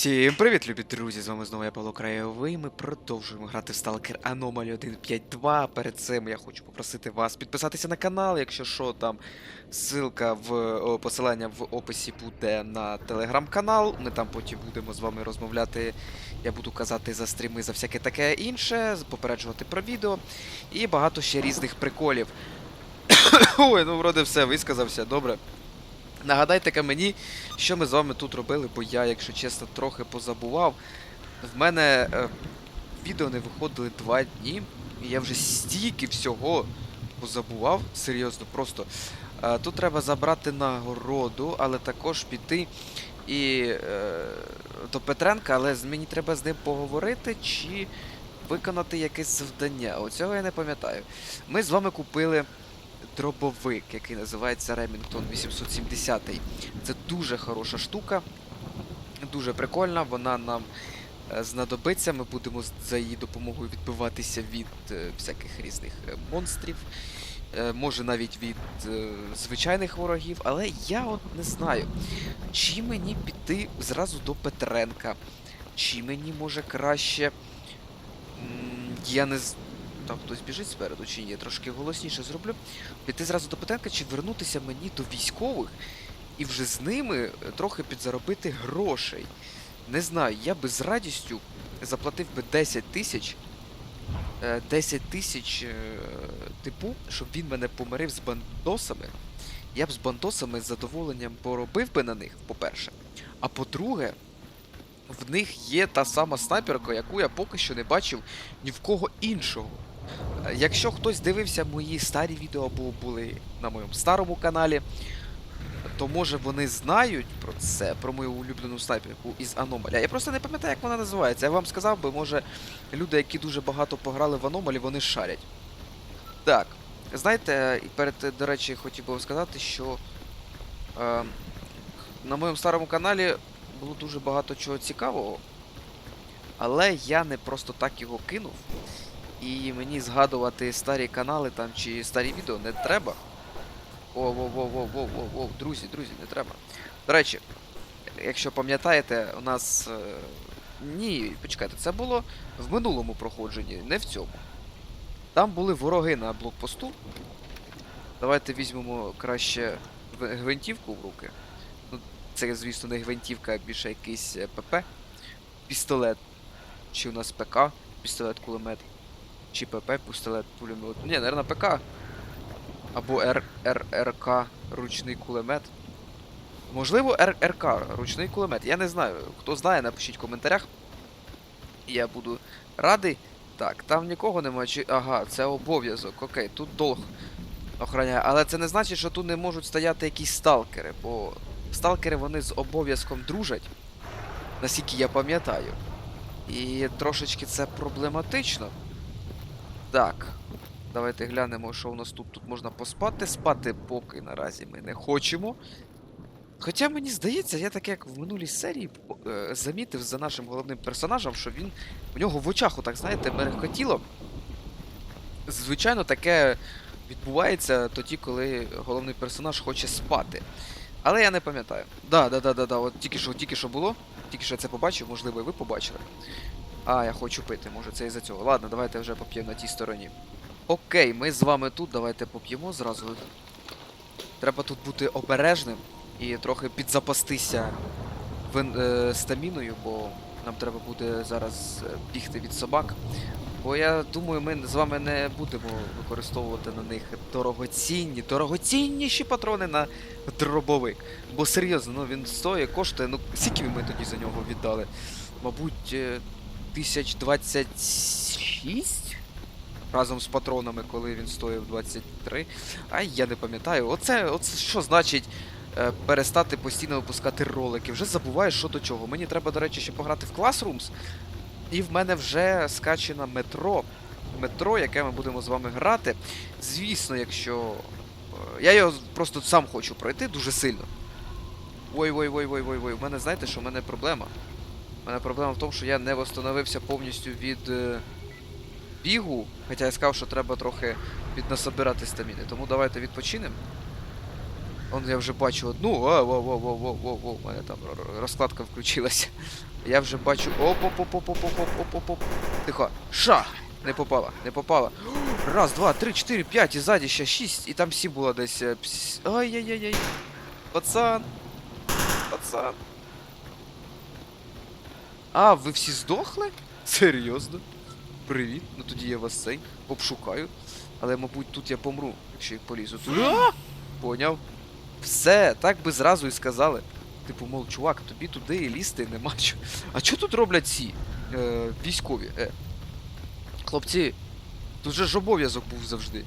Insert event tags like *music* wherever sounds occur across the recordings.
Всім привіт, любі друзі! З вами знову я Павло Краєвий. Ми продовжуємо грати в Stalker Anomaly 1.5.2. Перед цим я хочу попросити вас підписатися на канал, якщо що, там ссылка в посилання в описі буде на телеграм-канал. Ми там потім будемо з вами розмовляти. Я буду казати за стріми, за всяке таке інше, попереджувати про відео і багато ще різних приколів. *coughs* Ой, ну вроде все, висказався, добре. Нагадайте-ка мені, що ми з вами тут робили, бо я, якщо чесно, трохи позабував. В мене е, відео не виходили два дні, і я вже стільки всього позабував. Серйозно, просто. Е, тут треба забрати нагороду, але також піти і е, до Петренка, але мені треба з ним поговорити чи виконати якесь завдання. Оцього я не пам'ятаю. Ми з вами купили дробовик, який називається Remington 870. Це дуже хороша штука, дуже прикольна, вона нам е, знадобиться. Ми будемо за її допомогою відбиватися від е, всяких різних е, монстрів, може навіть від е, звичайних ворогів, але я от не знаю, чи мені піти зразу до Петренка, чи мені може краще. м, Я не з. Там хтось біжить спереду чи ні, трошки голосніше зроблю. Піти зразу до Петренка чи вернутися мені до військових і вже з ними е, трохи підзаробити грошей. Не знаю, я би з радістю заплатив би 10 тисяч. е, 10 тисяч е, типу, щоб він мене помирив з бандосами. Я б з бандосами з задоволенням поробив би на них, по-перше. А по-друге, в них є та сама снайперка, яку я поки що не бачив ні в кого іншого. Якщо хтось дивився мої старі відео або були на моєму старому каналі, то може вони знають про це, про мою улюблену снайперку із Аномалі. Я просто не пам'ятаю, як вона називається. Я вам сказав би, може, люди, які дуже багато пограли в Аномалі, вони шарять. Так, знаєте, і перед, до речі, хотів би вам сказати, що е, на моєму старому каналі було дуже багато чого цікавого, але я не просто так його кинув. І мені згадувати старі канали там чи старі відео не треба. О, во, во, во, во, во, во, друзі, друзі, не треба. До речі, якщо пам'ятаєте, у нас. е, Ні, почекайте, це було в минулому проходженні, не в цьому. Там були вороги на блокпосту. Давайте візьмемо краще гвинтівку в руки. Ну, це, звісно, не гвинтівка, а більше якийсь е, ПП. Пістолет. Чи у нас ПК, пістолет кулемет. Чи ПП, пістолет пулемет. Ні, наверное, ПК. Або РРК ручний кулемет. Можливо, РРК ручний кулемет. Я не знаю. Хто знає, напишіть в коментарях. Я буду радий. Так, там нікого немає. Чи... Ага, це обов'язок. Окей, тут долг охороняє. Але це не значить, що тут не можуть стояти якісь сталкери, бо сталкери вони з обов'язком дружать, наскільки я пам'ятаю. І трошечки це проблематично. Так. Давайте глянемо, що у нас тут. Тут можна поспати. Спати поки наразі ми не хочемо. Хоча мені здається, я так як в минулій серії е, замітив за нашим головним персонажем, що він у нього в очах, отак, знаєте, мерехотіло. Звичайно, таке відбувається тоді, коли головний персонаж хоче спати. Але я не пам'ятаю. Да, да, да, да, да. От тільки що, тільки що було. Тільки що я це побачив, можливо, і ви побачили. А, я хочу пити, може це із-за цього. Ладно, давайте вже поп'ємо на тій стороні. Окей, ми з вами тут, давайте поп'ємо зразу. Треба тут бути обережним і трохи підзапастися вин, е, стаміною, бо нам треба буде зараз е, бігти від собак. Бо я думаю, ми з вами не будемо використовувати на них дорогоцінні, дорогоцінніші патрони на дробовик. Бо серйозно, ну він стоїть, коштує, ну скільки ми тоді за нього віддали? Мабуть, 1026 разом з патронами, коли він стоїв 23. Ай, я не пам'ятаю. Оце, оце що значить е, перестати постійно випускати ролики? Вже забуваєш, що до чого. Мені треба, до речі, ще пограти в Classrooms. І в мене вже скачено метро. Метро, яке ми будемо з вами грати. Звісно, якщо. е, Я його просто сам хочу пройти дуже сильно. Ой-ой-ой-ой-ой-ой. У мене знаєте, що в мене проблема. У мене проблема в тому, що я не восстановився повністю від е, бігу. Хоча я сказав, що треба трохи піднасобирати стаміни. Тому давайте відпочинемо. Он я вже бачу одну. О, во, во, во, во, во, во. У мене там розкладка включилася. Я вже бачу. Оп, оп, оп, оп, оп, оп, оп, оп, оп, оп. Тихо. Ша! Не попала, не попала. Раз, два, три, чотири, п'ять, і ззаді ще шість, і там всі було десь. е, Ай-яй-яй-яй. Пацан. Пацан. А, ви всі здохли? Серйозно? Привіт. Ну тоді я вас цей обшукаю. Але, мабуть, тут я помру, якщо я полізу. Поняв. Все, так би зразу і сказали. Типу, мов, чувак, тобі туди і лізти нема що. А що тут роблять ці е, військові? Е. Хлопці, тут же ж обов'язок був завжди.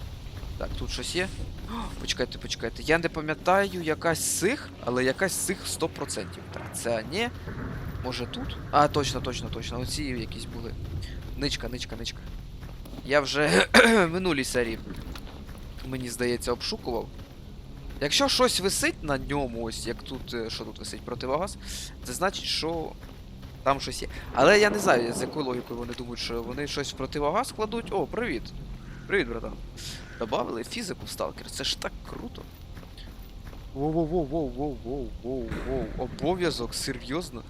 Так, тут щось є. О, почекайте, почекайте. Я не пам'ятаю якась з цих, але якась з цих 100%. Так, це ні. Може тут? А, точно, точно, точно. Оці якісь були. Ничка, ничка, ничка. Я вже *clears throat* минулій серії, мені здається, обшукував. Якщо щось висить на ньому, ось як тут, е, що тут висить противогаз, це значить, що там щось є. Але я не знаю, з якою логікою вони думають, що вони щось в противогаз кладуть. О, привіт. Привіт, братан. Добавили фізику в сталкер, це ж так круто. Воу-воу-воу-воу-воу-воу-воу. Обов'язок, серйозно?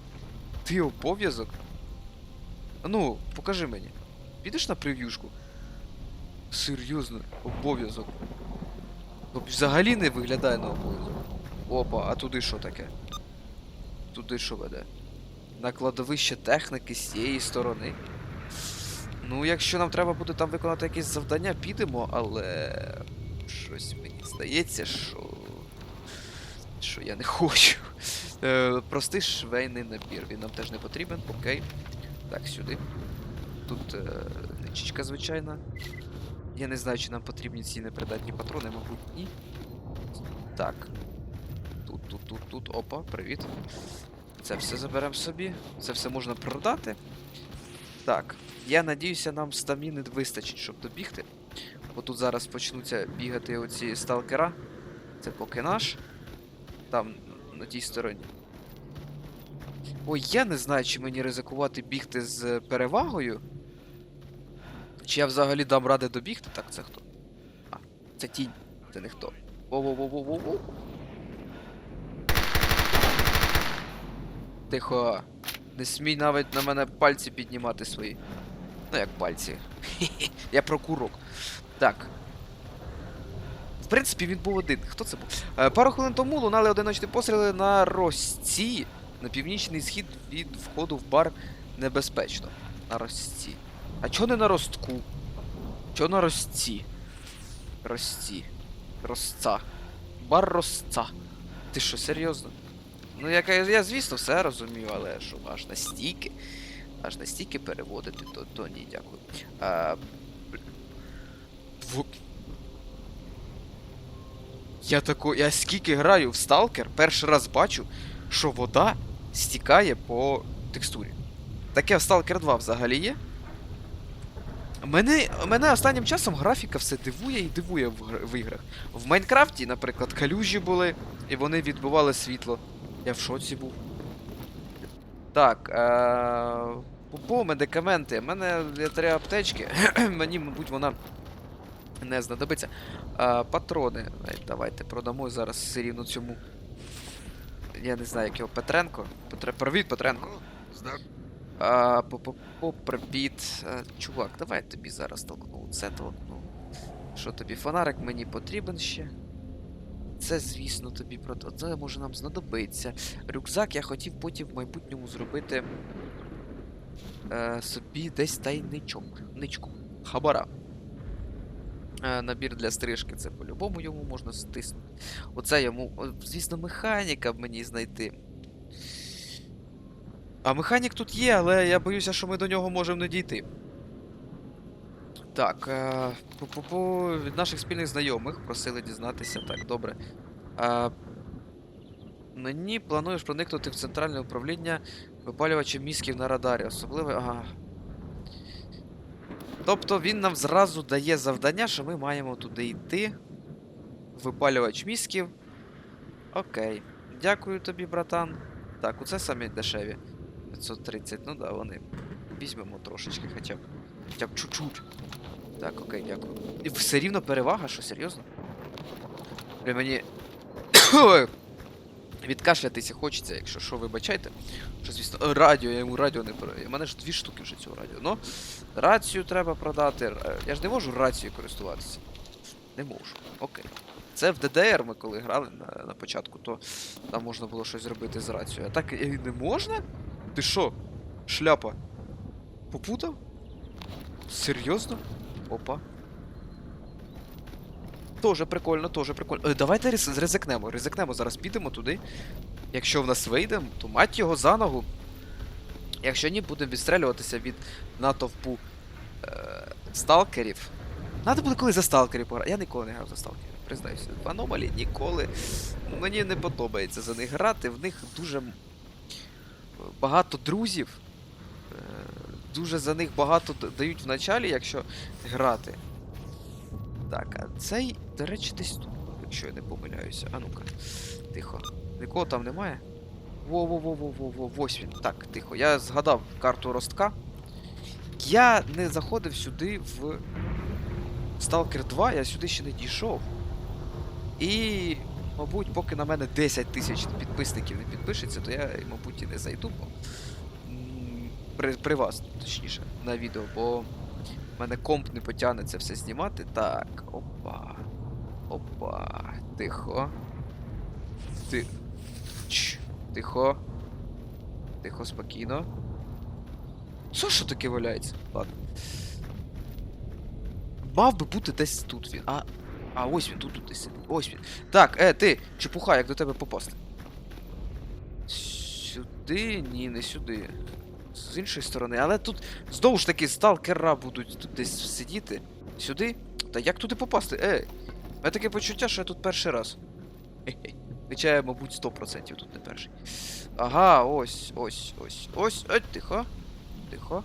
Ти обов'язок? Ну, покажи мені. Підеш на прев'юшку? Серйозно, обов'язок. Ну, взагалі не виглядає на обов'язок. Опа, а туди що таке? Туди що веде? На кладовище техніки з цієї сторони. Ну, якщо нам треба буде там виконати якесь завдання, підемо, але. Щось мені здається, що. Що я не хочу. Е, простий швейний набір. Він нам теж не потрібен, окей. Так, сюди. Тут е, ничечка звичайна. Я не знаю, чи нам потрібні ці непридатні патрони, мабуть, ні. Так. Тут, тут, тут, тут. Опа, привіт. Це все заберемо собі. Це все можна продати. Так. Я надіюся, нам стаміни вистачить, щоб добігти. Бо тут зараз почнуться бігати оці сталкера. Це поки наш. Там, на тій стороні. Ой, я не знаю, чи мені ризикувати бігти з перевагою. Чи я взагалі дам ради добігти? Так, це хто? А, це тінь, це не хто. Воу-воу-воу-воу-воу. Тихо. Не смій навіть на мене пальці піднімати свої. Ну як пальці. *laughs* Я про курок. Так. В принципі, він був один. Хто це був? Е, пару хвилин тому лунали одиночні постріли на Росці. На північний схід від входу в бар небезпечно. На Росці. А чого не на ростку? Чого на Росці? Росці. Росца. Бар Росца. Ти що, серйозно? Ну, я, я звісно, все розумію, але що аж настільки. Аж настільки переводити, то, то ні, дякую. А, в... Я тако. Я скільки граю в Сталкер, перший раз бачу, що вода стікає по текстурі. Таке в Stalker 2 взагалі є. Мене, мене останнім часом графіка все дивує і дивує в, в іграх. В Майнкрафті, наприклад, калюжі були, і вони відбивали світло. Я в шоці був. Так, е- по медикаменти. У мене є три аптечки. *clears throat* Мені, мабуть, вона не знадобиться. Е, патрони. Давайте продамо зараз все рівно цьому. Я не знаю, як його Петренко. Петре... Привіт, Петренко. А, по по по привіт. Чувак, давай я тобі зараз толкну. Це толкну. Що тобі? Фонарик мені потрібен ще. Це, звісно, тобі про це може нам знадобиться. Рюкзак я хотів потім в майбутньому зробити е, собі десь тайничок. Ничку. Хабара. Е, набір для стрижки, це по-любому йому можна стиснути. Оце йому, звісно, механіка б мені знайти. А механік тут є, але я боюся, що ми до нього можемо не дійти. Так, е, по-по-по, від наших спільних знайомих просили дізнатися. Так, добре. Е, мені плануєш проникнути в центральне управління випалювачем мізків на радарі. Особливо. Ага. Тобто він нам зразу дає завдання, що ми маємо туди йти. Випалювач мізків. Окей. Дякую тобі, братан. Так, оце самі дешеві. 530, ну да, вони. Візьмемо трошечки хоча б. Хоча б чуть-чуть. Так, окей, дякую. І все рівно перевага, що серйозно? Бля, мені. *coughs* Відкашлятися хочеться, якщо що, вибачайте. Що, звісно, е, радіо, я йому радіо не передаю. У мене ж дві штуки вже цього радіо. Ну, рацію треба продати. Е, Я ж не можу рацією користуватися. Не можу. Окей. Це в ДДР ми коли грали на, на початку, то там можна було щось зробити з рацією. А так і не можна? Ти що? Шляпа? Попутав? Серйозно? Опа. Тоже прикольно, тоже прикольно. Е, давайте ризикнемо. Ризикнемо, зараз підемо туди. Якщо в нас вийде, то мать його за ногу. Якщо ні, будемо відстрелюватися від натовпу е, сталкерів. Надо буде коли за сталкерів пограти. Я ніколи не грав за сталкерів, признаюся. В аномалі ніколи. Мені не подобається за них грати. В них дуже багато друзів. Е, Дуже за них багато дають в началі, якщо грати. Так, а цей, до речі, десь тут, якщо я не помиляюся. А ну-ка, тихо. Нікого там немає? Во-во-во-во-во-во, ось він. Так, тихо. Я згадав карту ростка. Я не заходив сюди в Stalker 2, я сюди ще не дійшов. І, мабуть, поки на мене 10 тисяч підписників не підпишеться, то я, мабуть, і не зайду. Бо... При, при вас, точніше, на відео, бо в мене комп не потягне все знімати. Так, опа. Опа. Тихо. Ти. Чш. Тихо. Тихо, спокійно. Що що таке валяється? Ладно. Мав би бути десь тут він. А. А, ось він, тут, тут десь. Ось він. Так, е, ти, чепуха, як до тебе попасти? Сюди? Ні, не сюди. З іншої сторони, але тут знову ж таки сталкера будуть тут десь сидіти. Сюди? Та як туди попасти? Ей! У мене таке почуття, що я тут перший раз. *laughs* Хоча я, мабуть, 100% тут не перший. Ага, ось, ось, ось, ось. Ой, тихо. Тихо.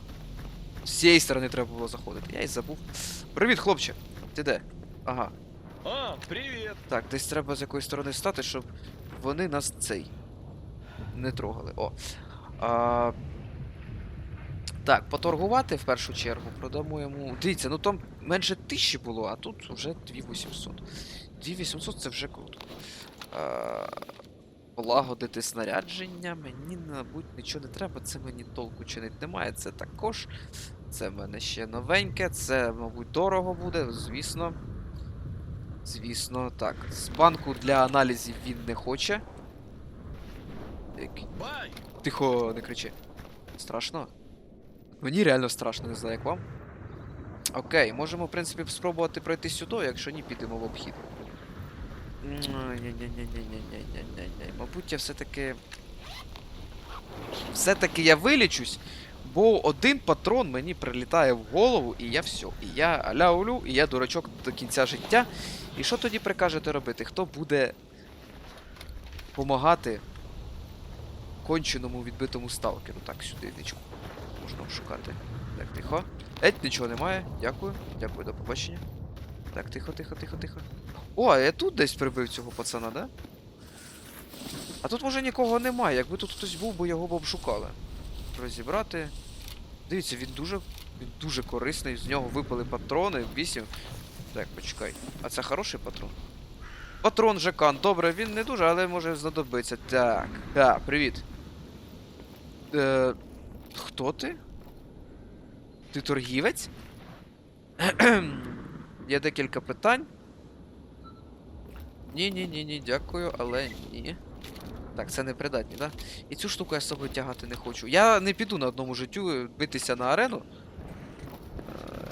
З цієї сторони треба було заходити. Я й забув. Привіт, хлопче. Ти де? Ага. А, привет! Так, десь треба з якоїсь сторони стати, щоб вони нас цей. Не трогали. О. А... Так, поторгувати в першу чергу. Продамо йому. Дивіться, ну там менше тисячі було, а тут вже 2800. 2800 це вже круто. А... Полагодити снарядження. Мені, мабуть, нічого не треба, це мені толку чинить немає. Це також. Це в мене ще новеньке, це, мабуть, дорого буде, звісно. Звісно, так. З банку для аналізів він не хоче. Тихо, не кричи. Страшно? Мені реально страшно, не знаю, як вам. Окей, можемо, в принципі, спробувати пройти сюди, якщо ні, підемо в обхід. Мабуть, я все-таки. Все-таки я вилічусь, бо один патрон мені прилітає в голову, і я все. І я аляулю, і я дурачок до кінця життя. І що тоді прикажете робити? Хто буде помагати конченому відбитому сталкеру? Так, сюди, дичку. Можна шукати. Так, тихо. Еть, нічого немає. Дякую. Дякую, до побачення. Так, тихо, тихо, тихо, тихо. О, а я тут десь прибив цього пацана, да? А тут може нікого немає. Якби тут хтось був, би його б обшукали. Розібрати. Дивіться, він дуже. Він дуже корисний, з нього випали патрони, 8. Так, почекай. А це хороший патрон? Патрон Жекан, добре, він не дуже, але може знадобиться. Так. Так, привіт. Е, хто ти? Ти торгівець? Є декілька питань. Ні, ні, дякую, але ні. Так, це непридатні, так? Да? І цю штуку я з собою тягати не хочу. Я не піду на одному життю битися на арену.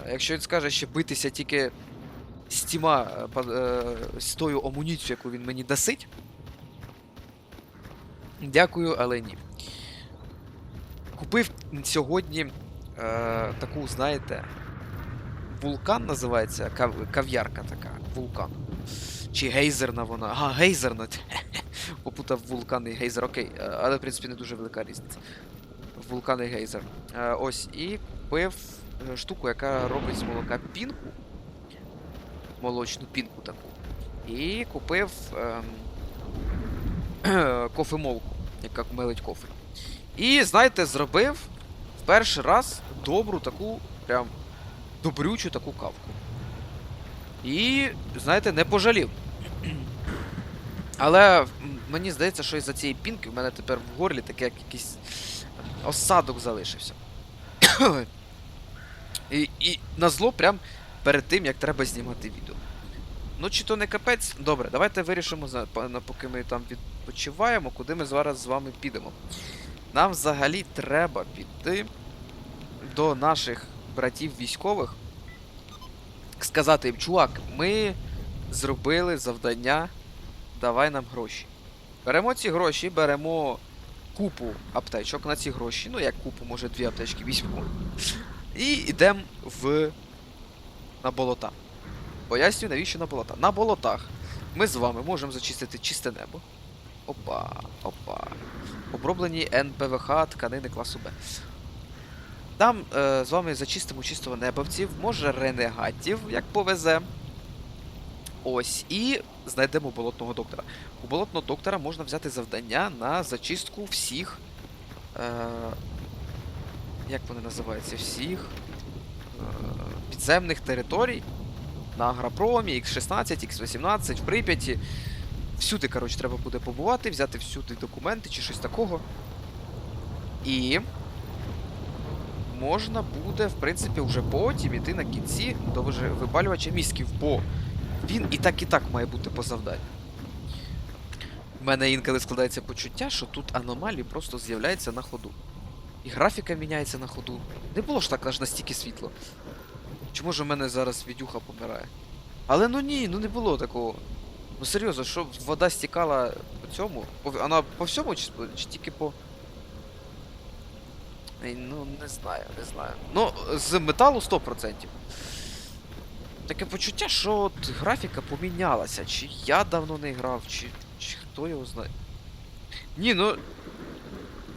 Е, Якщо він скаже, що битися тільки з тіма, е, е, з тою амуніцією, яку він мені дасить. Дякую, але ні. Купив сьогодні е, таку, знаєте, вулкан називається. Кав, кав'ярка така. Вулкан. Чи гейзерна вона. Ага, гейзерна. *laughs* Попутав вулкан і гейзер, окей. Е, Але, в принципі, не дуже велика різниця. Вулкан і гейзер. Е, ось, і купив е, штуку, яка робить з молока пінку. Молочну пінку таку. І купив ем, *clears throat* кофемолку, яка мелить кофе. І, знаєте, зробив в перший раз добру таку, прям добрючу таку кавку. І, знаєте, не пожалів. Але мені здається, що із-за цієї пінки в мене тепер в горлі таке як якийсь осадок залишився. *coughs* і, і на зло прям перед тим, як треба знімати відео. Ну, чи то не капець. Добре, давайте вирішимо, поки ми там відпочиваємо, куди ми зараз з вами підемо. Нам взагалі треба піти до наших братів військових. Сказати їм, чувак, ми зробили завдання, давай нам гроші. Беремо ці гроші, беремо купу аптечок на ці гроші. Ну, як купу, може, дві аптечки візьмемо. І йдемо в. на болота. Пояснюю, навіщо на болота. На болотах ми з вами можемо зачистити чисте небо. Опа, опа. Оброблені НПВХ тканини класу Б. Там е, з вами зачистимо чистого небовців, може ренегатів, як повезе. Ось, і знайдемо болотного доктора. У болотного доктора можна взяти завдання на зачистку всіх. Е, як вони називаються? Всіх е, підземних територій на Агропромі, X16, X18, в Прип'яті. Всюди, коротше, треба буде побувати, взяти всюди документи чи щось такого. І можна буде, в принципі, вже потім іти на кінці до випалювача мізків, бо він і так і так має бути по завданню. У мене інколи складається почуття, що тут аномалії просто з'являються на ходу. І графіка міняється на ходу. Не було ж так аж настільки світло. Чи може в мене зараз відюха помирає? Але ну ні, ну не було такого. Ну серйозно, що вода стікала по цьому? По, вона по всьому чи, чи тільки по. Ну, не знаю, не знаю. Ну, з металу 100%. Таке почуття, що от графіка помінялася. Чи я давно не грав, чи, чи хто його знає. Ні, ну.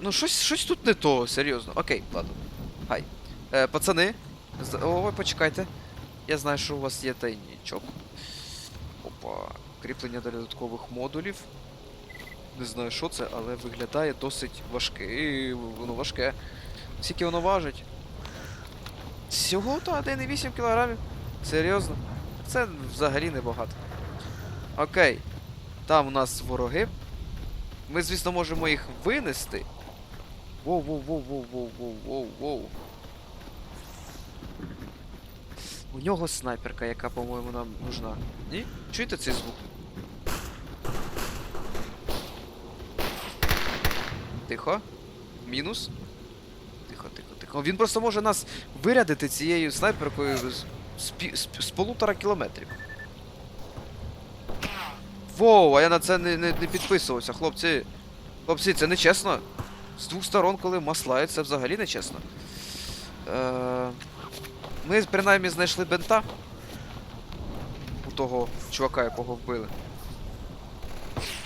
Ну, щось, щось тут не то, серйозно. Окей, ладно. Хай. Е, пацани. з- Ой, почекайте. Я знаю, що у вас є тайнічок. Опа. Кріплення додаткових модулів. Не знаю, що це, але виглядає досить важке. І Воно важке. Скільки воно важить? Всього то 1,8 кг. Серйозно? Це взагалі небагато. Окей. Там у нас вороги. Ми, звісно, можемо їх винести. Воу, воу, воу, воу, воу, воу, воу, воу. У нього снайперка, яка, по-моєму, нам нужна. Ні? Чуєте цей звук? Тихо. Мінус. Тихо, тихо, тихо. Він просто може нас вирядити цією снайперкою з, з, з, з полутора кілометрів. Воу, а я на це не, не, не підписувався, хлопці. Хлопці, це не чесно. З двох сторон, коли маслають, це взагалі не чесно. Е, ми принаймні знайшли бента. У того чувака, якого вбили.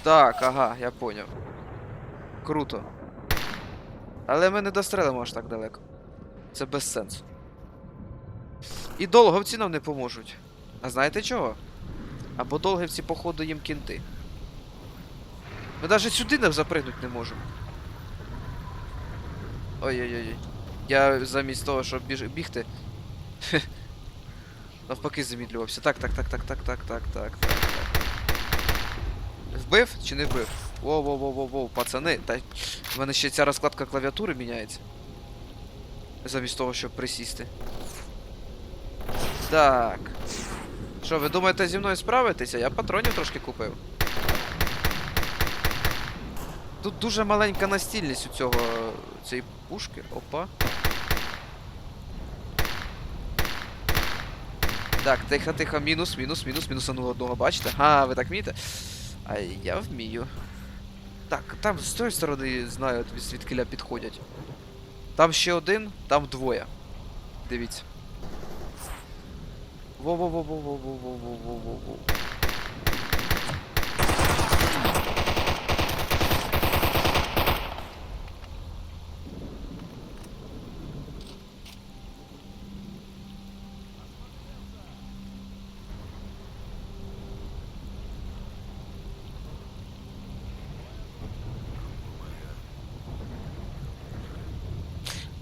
Так, ага, я поняв. Круто. Але ми не дострелимо аж так далеко. Це без сенсу. І долговці нам не поможуть. А знаєте чого? Або долгівці, походу, їм кінти. Ми навіть сюди не запригнути не можемо. Ой-ой-ой. Я замість того, щоб біж... бігти. *laughs* Навпаки замідлювався. Так, так, так, так, так, так, так, так, так. Вбив чи не вбив? Воу-воу-воу-воу-воу, пацани. Та в мене ще ця розкладка клавіатури міняється. Замість того, щоб присісти. Так. Що, ви думаєте зі мною справитеся? Я патронів трошки купив. Тут дуже маленька настільність у цього цієї пушки. Опа. Так, тихо, тихо, мінус, мінус, мінус, мінусануло одного, бачите? Ага, ви так вмієте? А я вмію. Так, там з тої сторони знаю, від звідкиля підходять. Там ще один, там двоє. Дивіться. Во-во-во-во-во-во-во-во-во-во-во.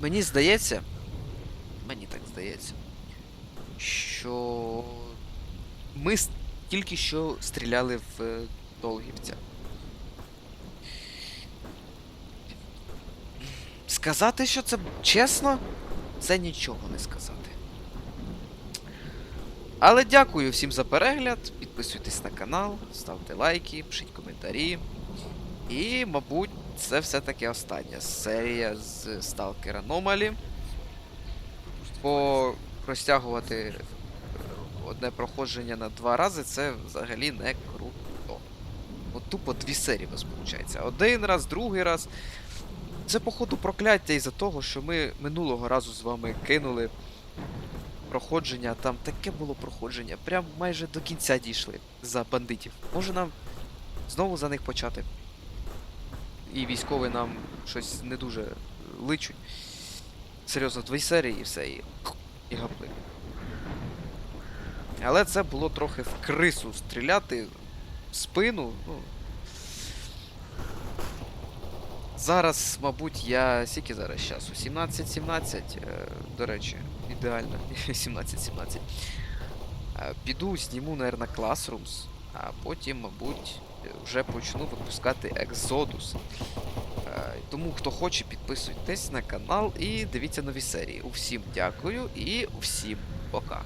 Мені здається. Мені так здається. Що ми тільки що стріляли в е, Долгівця. Сказати, що це чесно, це нічого не сказати. Але дякую всім за перегляд. Підписуйтесь на канал, ставте лайки, пишіть коментарі. І, мабуть це все-таки остання серія з Stalker Anomaly. Бо розтягувати одне проходження на два рази це взагалі не круто. От тупо дві серії у нас виходить. Один раз, другий раз. Це, походу, прокляття із-за того, що ми минулого разу з вами кинули проходження. Там таке було проходження. Прям майже до кінця дійшли за бандитів. Може нам знову за них почати. І військові нам щось не дуже личуть. Серйозно, дві серії і все, і, і гапли. Але це було трохи в крису стріляти в спину. Ну. Зараз, мабуть, я. Скільки зараз часу? 17-17. е, До речі, ідеально. *laughs* 17-17. Е, Піду, зніму, наверное, Classrooms, а потім, мабуть, вже почну випускати Exodus. Е, Тому, хто хоче, підписуйтесь на канал і дивіться нові серії. Усім дякую і всім пока.